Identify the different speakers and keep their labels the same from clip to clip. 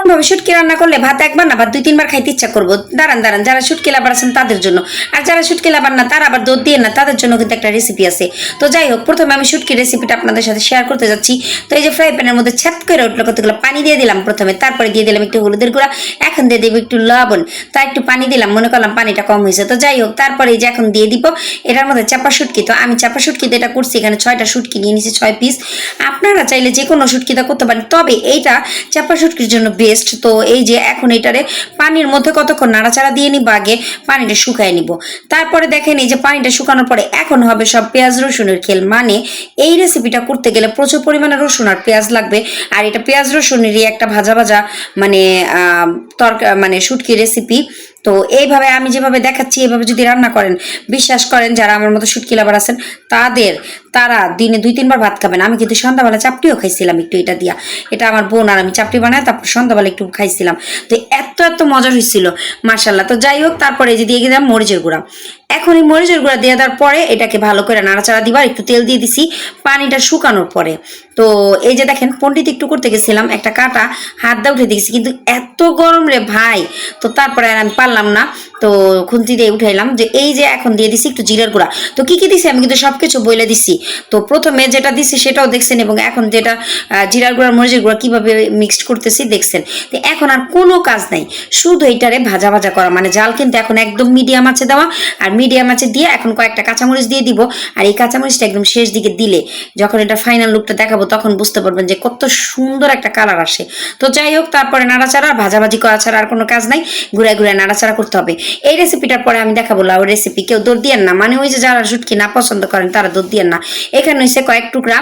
Speaker 1: এমনভাবে শুটকি রান্না করলে ভাত একবার না বা দুই, তিনবার খাইতে ইচ্ছা করব। দাঁড়ান দাঁড়ান, যারা শুটকি লাভার আছেন তাদের জন্য। আর যারা শুটকি লাভার না, তারা আবার দুধ দিয়ে না, তাদের জন্য কিন্তু একটা রেসিপি আছে। তো যাই হোক, প্রথমে আমি শুটকি রেসিপিটা আপনাদের সাথে শেয়ার করতে যাচ্ছি। তো এই যে ফ্রাই প্যানের মধ্যে ছ্যাত করে উঠল কতগুলো পানি দিয়ে দিলাম প্রথমে। তারপরে দিয়ে দিলাম একটু হলুদের গুঁড়া, এখন দিয়ে দেবো একটু লবণ। তা একটু পানি দিলাম, মনে করলাম পানিটা কম হয়েছে। তো যাই হোক, তারপরে এই যে এখন দিয়ে দিব, এটার মধ্যে চাপা শুটকি। তো আমি চাপা শুটকিতে এটা করছি, এখানে ছয়টা শুটকি নিয়ে নিয়েছি, ছয় পিস আপনারা চাইলে যে কোনো শুটকিটা করতে পারেন, তবে এইটা চাপা শুটকির জন্য বেস্ট তো এই যে এখন এটারে পানির মধ্যে কতক্ষণ নাড়াচাড়া দিয়ে নিব, আগে পানিটা শুকায় নিব। তারপরে দেখেন এই যে পানিটা শুকানোর পরে এখন হবে সব পেঁয়াজ রসুনের খেল। মানে এই রেসিপিটা করতে গেলে প্রচুর পরিমাণে রসুন আর পেঁয়াজ লাগবে। আর এটা পেঁয়াজ রসুনেরই একটা ভাজা ভাজা মানে তরকা মানে শুটকি রেসিপি তো এইভাবে আমি যেভাবে দেখাচ্ছি এইভাবে যদি রান্না করেন, বিশ্বাস করেন যারা আমার মতো শুটকি লাভার আছেন, তাদের, তারা দিনে দুই, তিনবার ভাত খাবেন আমি কিন্তু সন্ধ্যাবেলা চাপটিও খাইছিলাম একটু এটা দিয়া। এটা আমার বোন আর আমি চাপটি বানাই তারপর সন্ধ্যাবেলা একটু খাইছিলাম। তো এত এত মজা হয়েছিল মার্শাল্লাহ তো যাই হোক, তারপরে যদি এগিয়ে দিয়ে গেলাম মরিচের গুঁড়া। এখন এই মরিচের গুঁড়া দিয়ে দেওয়ার পরে এটাকে ভালো করে নাড়াচাড়া দিবার, একটু তেল দিয়ে দিছি, পানিটা শুকানোর পরে। তো এই যে দেখেন, পন্ডিত একটু করতে গেছিলাম, একটা কাটা হাত দা উঠে দিয়েছি, কিন্তু এত গরম রে ভাই। তো তারপরে আর আমি পারলাম না। তো খুন্তি দিয়ে উঠাইলাম যে এই যে এখন দিয়ে দিছি একটু জিরার গুঁড়া। তো কি কি দিছি? আমি কিন্তু সব কিছু বলে দিছি। তো প্রথমে যেটা দিছি সেটাও দেখছেন এবং এখন যেটা জিরার গুঁড়া, মরিচের গুঁড়া কীভাবে মিক্সড করতেছি দেখছেন। তো এখন আর কোনো কাজ নাই। শুধু এইটারে ভাজা ভাজা করা। মানে জাল কিন্তু এখন একদম মিডিয়াম আছে দেওয়া। আর মিডিয়াম আছে দিয়ে এখন কয়েকটা কাঁচামরিচ দিয়ে দিব। আর এই কাঁচামরিচটা একদম শেষ দিকে দিলে যখন এটা ফাইনাল লুকটা দেখাবো তখন বুঝতে পারবেন যে কত সুন্দর একটা কালার আসে। তো যাই হোক, তারপরে নাড়াচাড়া, ভাজাভাজি করা ছাড়া আর কোনো কাজ নাই। ঘুরে ঘুরে নাড়াচাড়া করতে হবে। এই রেসিপিটার পরে আমি দেখাবো লাউ রেসিপি কেউ দৌড় দিয়েন না। মানে ওই যে যারা শুটকি না পছন্দ করেন, তারা দৌড় দিয়েন না। এখানে হয়েছে কয়েক টুকরা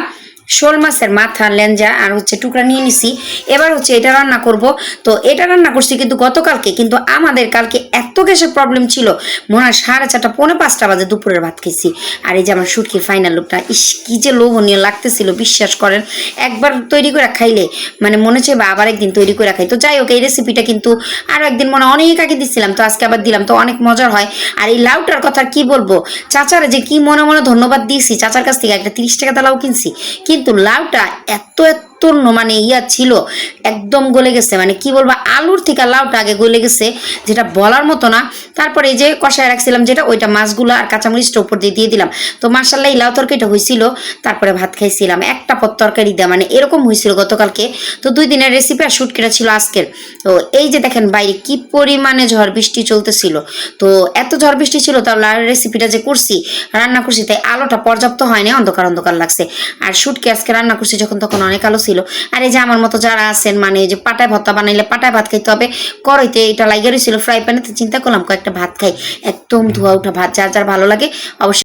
Speaker 1: শোল মাছের মাথা লেঞ্জা আর হচ্ছে টুকরা নিয়ে নিছি। এবার হচ্ছে এটা রান্না করব। তো এটা রান্না করছি কিন্তু গতকালকে, কিন্তু আমাদের কালকে এত গ্যাসের প্রবলেম ছিল। মনে হয় সাড়ে চারটা, পৌনে পাঁচটা বাজে দুপুরের ভাত খেয়েছি। আর এই যে আমার শুটকির ফাইনাল লুকটা ইস, কি যে লোভনীয় লাগতেছিল, বিশ্বাস করেন। একবার তৈরি করে খাইলে মানে মনে হচ্ছে বা আবার একদিন তৈরি করে খাই। তো যাই হোক, এই রেসিপিটা কিন্তু আরও একদিন মনে অনেক আগে দিচ্ছিলাম তো আজকে আবার দিলাম, তো অনেক মজার হয়। আর এই লাউটার কথা কি বলব? চাচারে যে কি মনে মনে ধন্যবাদ দিয়েছি, চাচার কাছ থেকে একটা তিরিশ টাকা লাউ কিনছি। কিন্তু লাউটা এত এত ন- মানে ইয়া ছিল, একদম গলে গেছে। মানে কি বলব, আলুর থেকে লাউটা আগে গলে গেছে, যেটা বলার মতো না। তারপরে এই যে কষায় রাখছিলাম যেটা, ওইটা মাছগুলো আর কাঁচামরিচটা উপর দিয়ে দিয়ে দিলাম। তো মার্শাল্লাহ এই লাউ তরকারিটা হয়েছিল তারপরে ভাত খাইছিলাম। একটা পর তরকারি দেওয়া মানে এরকম হয়েছিল গতকালকে। তো দুই দিনের রেসিপি আর শুটকিটা ছিল আজকের। তো এই যে দেখেন বাইরে কি পরিমাণে ঝড় বৃষ্টি চলতেছিল। তো এত ঝড় বৃষ্টি ছিল, তাহলে আর রেসিপিটা যে করছি, রান্না করছি, তাই আলোটা পর্যাপ্ত হয়নি, অন্ধকার অন্ধকার লাগছে। আর শুটকি আজকে রান্না করছি যখন, তখন অনেক আলো ছিল। আর এই যে আমার মতো যারা আছেন মানে যে পাটায় ভর্তা বানাইলে পাটায় ভাত খাইতে হবে, করইতে এটা লাগিয়ে রয়েছিল ফ্রাই প্যানে তো চিন্তা করলাম কয়েকটা ভাত খাই। একদম ধোয়া উঠা ভাত, যার যার ভালো লাগে, অবশ্যই